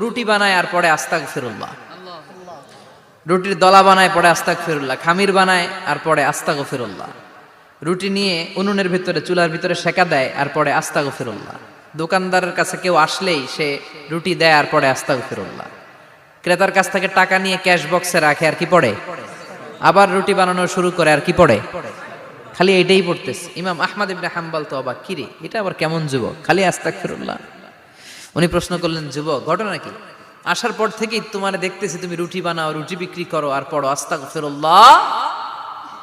রুটি বানায় আর পরে আস্তাক ফিরুল্লাহ রুটির দলা বানায় পরে আস্তাক ফিরুল্লাহ খামির বানায় আর পরে আস্তাক ফিরুল্লাহ রুটি নিয়ে উনুনের ভিতরে, চুলার ভিতরে সেকা দেয় আর পরে আস্তাক ফিরুল্লাহ দোকানদারের কাছে কেউ আসলেই সে রুটি দেয় আর পরে আস্তাক ফিরুল্লাহ ক্রেতার কাছ থেকে টাকা নিয়ে ক্যাশ বক্সে রাখে আর কি পড়ে? আবার রুটি বানানো শুরু করে আর কি পড়ে? খালি এটাই পড়তেছে। ইমাম আহমদ ইবনে হাম্বাল তো অবাক। কিরে, এটা আবার কেমন যুবক? খালি আস্তাক ফিরুল্লাহ উনি প্রশ্ন করলেন, যুবক, ঘটনা কি? আসার পর থেকেই তোমার দেখতেছি তুমি রুটি বানাও, রুটি বিক্রি করো আর পড়ো। আস্তাক ফিরুল্লাহ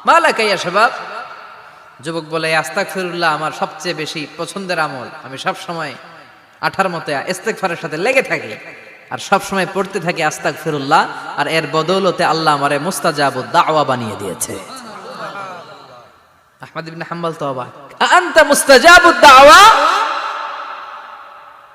মালা কাইয়া সবাব যুবক বলে আস্তাক ফিরুল্লাহ আমার সবচেয়ে বেশি পছন্দের আমল। আমি সব সময় আঠার মতো ইস্তেগফারের সাথে লেগে থাকি আর সব সময় পড়তে থাকি আস্তাক ফেরুল্লাহ আর এর বদৌলতে আল্লাহ আমারে মুস্তাজাবু দাওয়া বানিয়ে দিয়েছে। আহমদ ইবনে হাম্বল তো অবাক। আনতা মুস্তাজাবু দাওয়া?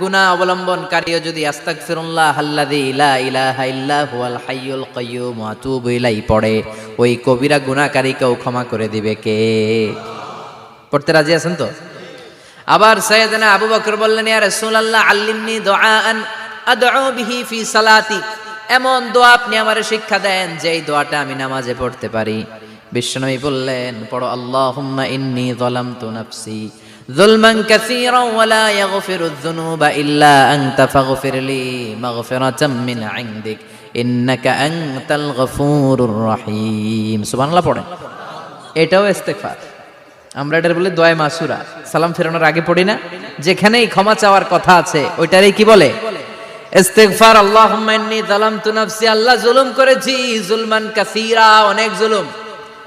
গুনা অবলম্বনকারীও যদি আস্তাগফিরুল্লাহ আল্লাযী লা ইলাহা ইল্লা হুয়াল হাইয়ুল কাইয়্যুম ওয়া আতুবু ইলাইহি পড়ে, ওই কবিরা গুনাহকারীকেও ক্ষমা করে দিবে কে? পড়তে রাজি আছেন তো? আবার সৈয়দনা আবু বকর বললেন, ইয়া রাসূলুল্লাহ, আল্লিমনি দুআআন আদউ বিহি ফি সালাতি। এমন দোয়া আপনি আমারে শিক্ষা দেন, যেই দোয়াটা আমি নামাজে পড়তে পারি। বিশ্বনবী বললেন, পড়ো, আল্লাহুম্মা ইন্নী যালামতু নাফসি। যুলমান কাসীরান ওয়া লা ইয়াগফিরু যুনুবা ইল্লা আনতা ফাগফির লি মাগফিরাতাম মিন ইনদিক, ইন্নাকা আনতাল গফুরুর রহিম। সুবহানাল্লাহ পড়েন এটাও ইস্তেগফার। আমরা এটার বলে দোয়া মাসুরা। সালাম ফেরানোর আগে পড়ি না? যেখানেই ক্ষমা চাওয়ার কথা আছে, ওইটারই কি বলে? ইস্তেগফার, আল্লাহুম্মা ইন্নী যালামতু নাফসি। আল্লাহ জুলুম করেছি, জুলমান কাসীরা অনেক জুলুম।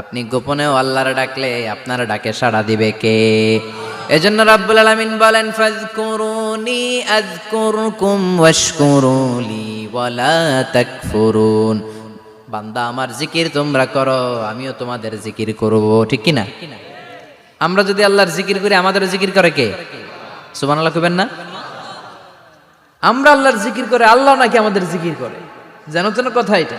আপনি গোপনেও আল্লাহর ডাকলে আপনার ডাকে সাড়া দিবে কে? এজন্য রাব্বুল আলামিন বলেন, ফাজকুরুনি, আযকুরকুম ওয়াশকুরুলি ওয়ালা তাকফুরুন। বান্দা, আমার জিকির তোমরা করো, আমিও তোমাদের জিকির করব। ঠিক কি না আমরা যদি আল্লাহর জিকির করি, আমাদের জিকির করে কে? সুবহানাল্লাহ কইবেন না? আমরা আল্লাহর জিকির করে, আল্লাহ নাকি আমাদের জিকির করে? জানো তো কথা এটা।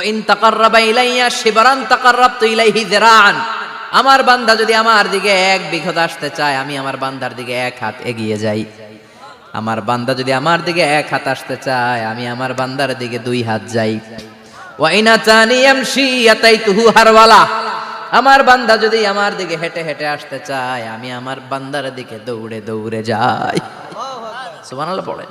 ইন তাকাররাবা ইলাইয়া, শিবরান তাকাররাবতু ইলাইহি যিরাআন। আমার বান্দা যদি আমার দিকে এক বিঘত আসতে চায়, আমি আমার বান্দার দিকে এক হাত এগিয়ে যাই। আমার বান্দা যদি আমার দিকে এক হাত আসতে চায়, আমি আমার বান্দার দিকে দুই হাত যাই। ওয়াইনা চানি এমসি তুহু হারওয়ালা। আমার বান্দা যদি আমার দিকে হেঁটে হেঁটে আসতে চায়, আমি আমার বান্দার দিকে দৌড়ে দৌড়ে যাই। সুবহানাল্লাহ পড়েন।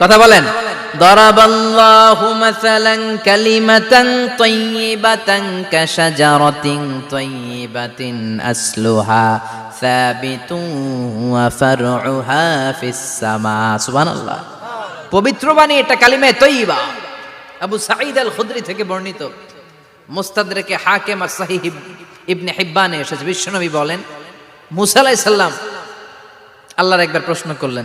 কথা বলেন। দরাবাল্লাহু মাসালান কালিমাতান তাইয়িবাতান কাশাজারাতিন তাইয়িবাতিন আসলুহা সাবিতুন ওয়া ফারউহা ফিস সামা সুবহানাল্লাহ পবিত্র বাণী এটা কালিমায়ে তৈয়বা আবু সাঈদ আল খুদরি থেকে বর্ণিত। মুস্তাদরেকে হাকেম আর সাহিহ ইবনে হিব্বানে এসেছে। বিশ্বনবী বলেন মুসা আলাইহিস সালাম আল্লাহর একবার প্রশ্ন করলেন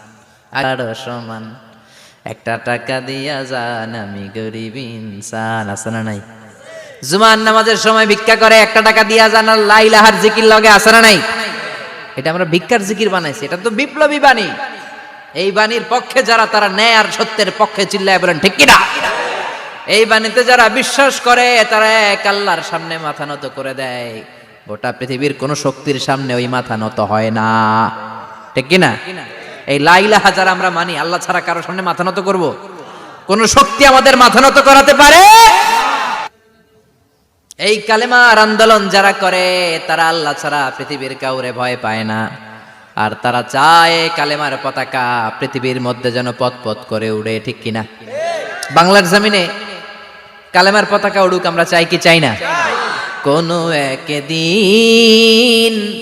আরও সমান। একটা টাকা দিয়া যান আমি গরিব ইনসান, আছে না নাই? জুমান নামাজের সময় ভিক্ষা করে, একটা টাকা দিয়া যান, আর লা ইলাহার জিকির লগে, আছে না নাই? এটা আমরা ভিক্ষার জিকির বানাইছি, এটা তো বিপ্লবী বাণী। এই বাণীর পক্ষে যারা, তারা ন্যায় আর সত্যের পক্ষে চিল্লায় বলেন, ঠিক কিনা? এই বাণীতে যারা বিশ্বাস করে, তারা এক আল্লাহর সামনে মাথা নত করে দেয়। গোটা পৃথিবীর কোন শক্তির সামনে ওই মাথা নত হয় না। ঠিক কিনা? এই লাইলাহা যারা আমরা মানি আল্লাহ ছাড়া কারও সামনে মাথা নত করব? কোন শক্তি আমাদের মাথা নত করাতে পারে? এই কালেমার আন্দোলন যারা করে তারা আল্লাহ ছাড়া পৃথিবীর কাউরে ভয় পায় না। আর তারা চায় কালেমার পতাকা পৃথিবীর মধ্যে যেন পথ পথ করে উড়ে ঠিক কিনা বাংলার জমিনে কালেমার পতাকা উড়ুক আমরা চাই কি চাই না? কোনো একদিন